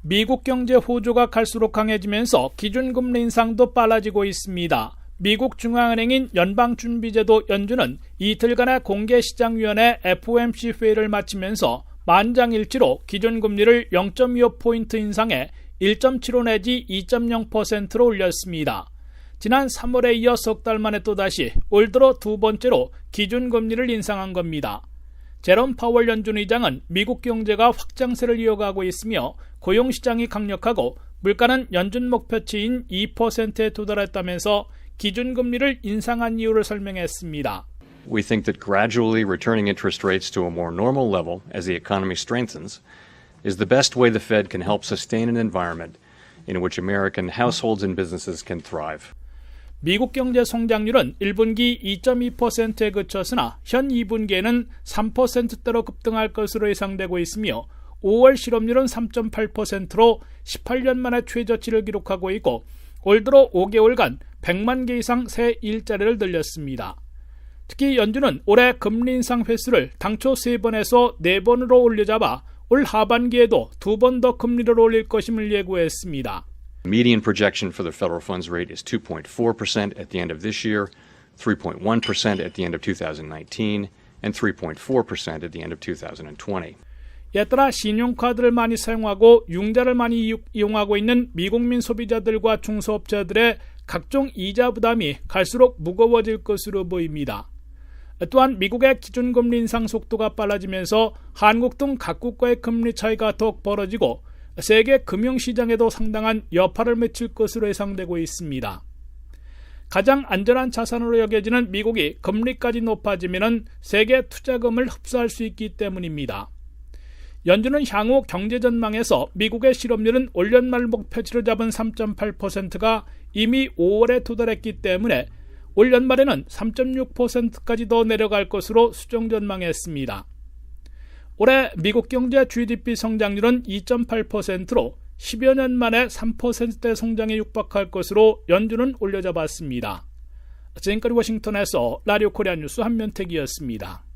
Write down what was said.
미국 경제 호조가 갈수록 강해지면서 기준금리 인상도 빨라지고 있습니다. 미국 중앙은행인 연방준비제도 연준은 이틀간의 공개시장위원회 FOMC 회의를 마치면서 만장일치로 기준금리를 0.25포인트 인상해 1.75 내지 2.0%로 올렸습니다. 지난 3월에 이어 석 달 만에 또다시 올 들어 두 번째로 기준금리를 인상한 겁니다. 제롬 파월 연준 의장은 미국 경제가 확장세를 이어가고 있으며 고용 시장이 강력하고 물가는 연준 목표치인 2%에 도달했다면서 기준금리를 인상한 이유를 설명했습니다. We think that gradually returning interest rates to a more normal level as the economy strengthens is the best way the Fed can help sustain an environment in which American households and businesses can thrive. 미국 경제 성장률은 1분기 2.2%에 그쳤으나 현 2분기에는 3%대로 급등할 것으로 예상되고 있으며 5월 실업률은 3.8%로 18년 만에 최저치를 기록하고 있고 올 들어 5개월간 100만 개 이상 새 일자리를 늘렸습니다. 특히 연준은 올해 금리 인상 횟수를 당초 3번에서 4번으로 올려잡아 올 하반기에도 두 번 더 금리를 올릴 것임을 예고했습니다. Median projection for the federal funds rate is 2.4% at the end of this year, 3.1% at the end of 2019, and 3.4% at the end of 2020. 이에 따라 신용카드를 많이 사용하고 융자를 많이 이용하고 있는 미국민 소비자들과 중소업체들의 각종 이자 부담이 갈수록 무거워질 것으로 보입니다. 또한 미국의 기준금리 인상 속도가 빨라지면서 한국 등 각국과의 금리 차이가 더욱 벌어지고 세계 금융시장에도 상당한 여파를 미칠 것으로 예상되고 있습니다. 가장 안전한 자산으로 여겨지는 미국이 금리까지 높아지면 세계 투자금을 흡수할 수 있기 때문입니다. 연준은 향후 경제 전망에서 미국의 실업률은 올 연말 목표치를 잡은 3.8%가 이미 5월에 도달했기 때문에 올 연말에는 3.6%까지 더 내려갈 것으로 수정 전망했습니다. 올해 미국 경제 GDP 성장률은 2.8%로 10여 년 만에 3%대 성장에 육박할 것으로 연준은 올려잡았습니다. 지금까지 워싱턴에서 라디오 코리아 뉴스 한면택이었습니다.